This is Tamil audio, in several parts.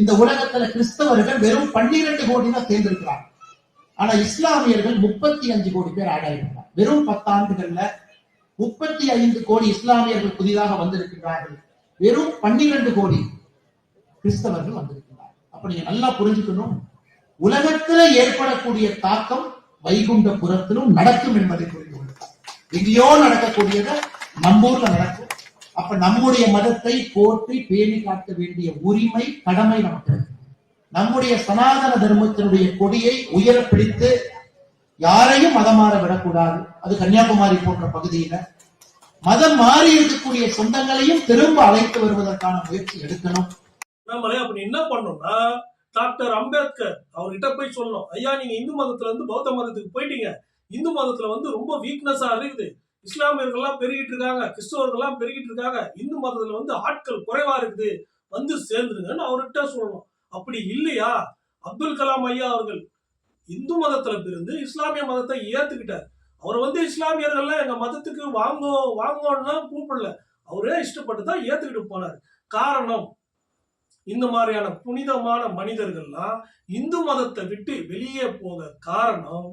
இந்த உலகத்துல கிறிஸ்தவர்கள் வெறும் பன்னிரண்டு கோடி தான் சேர்ந்திருக்கிறாங்க. ஆனா இஸ்லாமியர்கள் முப்பத்தி அஞ்சு கோடி பேர் ஆட் ஆயிருக்கிறாங்க. வெறும் பத்தாண்டுகள்ல முப்பத்தி ஐந்து கோடி இஸ்லாமியர்கள் புதிதாக வந்திருக்கிறார்கள் வெறும் பன்னிரண்டு கோடி கிறிஸ்தவர்கள் வந்திருக்கிறார்கள் அப்ப நீங்க நல்லா புரிஞ்சுக்கணும். உலகத்துல ஏற்படக்கூடிய தாக்கம் வைகுண்டபுரத்திலும் நடக்கும் என்பதை புரிந்து கொள்ளுங்கள் எங்கேயோ நடக்கக்கூடியதை நம்ம ஊர்ல நடக்கும். அப்ப நம்முடைய மதத்தை போற்றி பேணி காக்க வேண்டிய உரிமை கடமை நமக்கு. நம்முடைய சனாதன தர்மத்தினுடைய கொடியை உயர பிடித்து யாரையும் மதம் மாற விடக்கூடாது. அது கன்னியாகுமரி போன்ற பகுதியில. மதம் மாறி இருக்கக்கூடிய சொந்தங்களையும் திரும்ப அழைத்து வருவதற்கான முயற்சி எடுக்கணும். நம்மளே அப்படி என்ன பண்ணணும்னா டாக்டர் அம்பேத்கர் அவர்கிட்ட போய் சொல்லணும். ஐயா நீங்க இந்து மதத்துல இருந்து பௌத்த மதத்துக்கு போயிட்டீங்க. இந்து மதத்துல வந்து ரொம்ப வீக்னஸா இருக்குது. இஸ்லாமியர்கள்லாம் பெருகிட்டு இருக்காங்க கிறிஸ்தவர்கள்லாம் பெருகிட்டு இருக்காங்க. இந்து மதத்துல வந்து ஆட்கள் குறைவா இருக்குது. வந்து சேர்ந்துருங்கன்னு அவர்கிட்ட சொல்லணும். அப்படி இல்லையா? அப்துல் கலாம் ஐயா அவர்கள் இந்து மதத்துல பிறந்து இஸ்லாமிய மதத்தை ஏத்துக்கிட்டார். அவர் வந்து இஸ்லாமியர்கள்லாம் எங்க மதத்துக்கு வாங்கோ வாங்கோன்னா கூப்பிடல. அவரே இஷ்டப்பட்டு தான் ஏத்துக்கிட்டு போனார். காரணம் இந்த மாதிரியான புனிதமான மனிதர்கள்லாம் இந்து மதத்தை விட்டு வெளியே போக காரணம்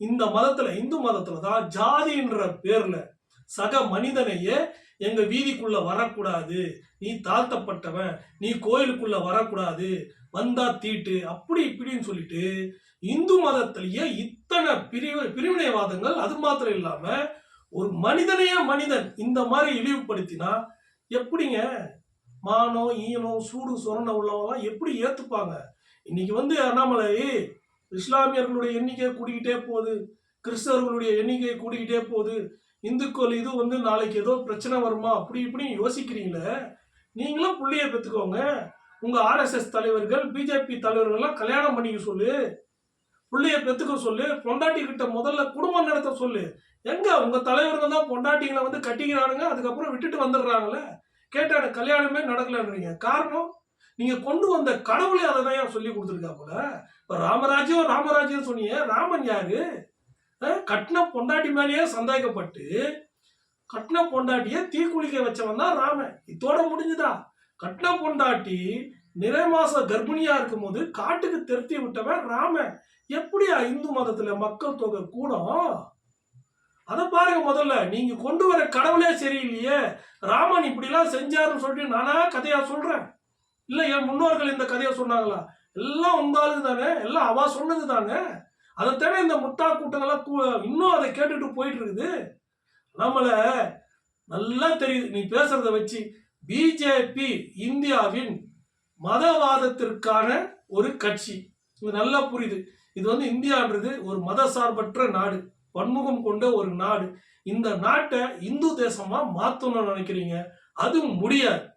இந்த மதத்துல இந்து மதத்துல தான் ஜாதின்ற பேர்ல சக மனிதனையே எங்க வீதிக்குள்ள வரக்கூடாது. நீ தாழ்த்தப்பட்டவன் நீ கோயிலுக்குள்ள வரக்கூடாது. வந்தா தீட்டு அப்படி இப்படின்னு சொல்லிட்டு இந்து மதத்திலேயே இத்தனை பிரிவு பிரிவினைவாதங்கள் அது மாத்திரம் இல்லாம ஒரு மனிதனையே மனிதன் இந்த மாதிரி இழிவுபடுத்தினா எப்படிங்க? மானம் ஈனம் சூடு சொரண உள்ளவங்களாம் எப்படி ஏத்துப்பாங்க? இன்னைக்கு வந்து அண்ணாமலை இஸ்லாமியர்களுடைய எண்ணிக்கை கூடிக்கிட்டே போகுது. கிறிஸ்தவர்களுடைய எண்ணிக்கை கூடிக்கிட்டே போகுது. இந்துக்கள் இது வந்து நாளைக்கு ஏதோ பிரச்சனை வருமா? அப்படி இப்படி யோசிக்கிறீங்களே. நீங்களும் புள்ளைய பெற்றுக்கோங்க. உங்கள் ஆர்எஸ்எஸ் தலைவர்கள் பிஜேபி தலைவர்கள்லாம் கல்யாணம் பண்ணிக்க சொல்லு. பிள்ளையை பெற்றுக்க சொல்லு. பொண்டாட்டி கிட்ட முதல்ல குடும்பம் நடத்த சொல்லு. எங்க? உங்க தலைவர்கள் தான் பொண்டாட்டிங்களை வந்து கட்டிக்கிறானுங்க. அதுக்கப்புறம் விட்டுட்டு வந்துடுறாங்களே. கேட்டா கல்யாணமே நடக்கலன்றீங்க. காரணம்? நீங்க கொண்டு வந்த கடவுளே அதை தான் சொல்லி கொடுத்துருக்கா போல? இப்ப ராமராஜ்யம் ராமராஜ்யம் சொன்னீங்க. ராமன் யாரு? கட்டின பொண்டாட்டி மேலேயே சந்தேகப்பட்டு கட்டின பொண்டாட்டிய தீக்குளிக்க வச்சவன் தான் ராமன். இதோட முடிஞ்சுதா? கட்டின பொண்டாட்டி நிறை மாச கர்ப்பிணியா இருக்கும்போது காட்டுக்கு திருத்தி விட்டவன் ராமன். எப்படியா இந்து மதத்துல மக்கள் தொகை கூடும்? அதை பாருங்க முதல்ல. நீங்க கொண்டு வர கடவுளே சரியில்லையே. ராமன் இப்படிலாம் செஞ்சாருன்னு சொல்லிட்டு நானா கதையா சொல்றேன். இல்லை என் முன்னோர்கள் இந்த கதையை சொன்னாங்களா? எல்லாம் உங்க தானே? எல்லாம் அவ சொன்னது தானே? அதை தேவை இந்த முட்டா கூட்டங்கள்லாம் கூ- இன்னும் அதை கேட்டுட்டு போயிட்டு இருக்குது நம்மளை நல்லா தெரியுது. நீ பேசுறத வச்சு பிஜேபி இந்தியாவின் மதவாதத்திற்கான ஒரு கட்சி. இது நல்லா புரியுது. இது வந்து இந்தியான்றது ஒரு மத சார்பற்ற நாடு. பன்முகம் கொண்ட ஒரு நாடு. இந்த நாட்டை இந்து தேசமா மாத்தணும்னு நினைக்கிறீங்க. அது முடியாது.